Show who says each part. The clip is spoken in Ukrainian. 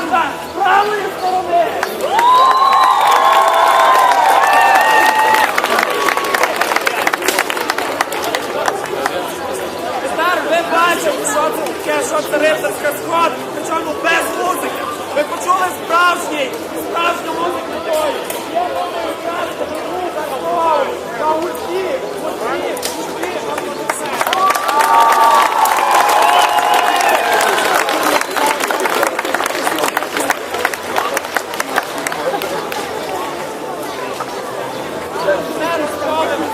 Speaker 1: штанга з правої сторони. Тепер ви бачите, що це таке, що це рицарська сход, причому без музики. Ви почули справжній, справжньому. Stop.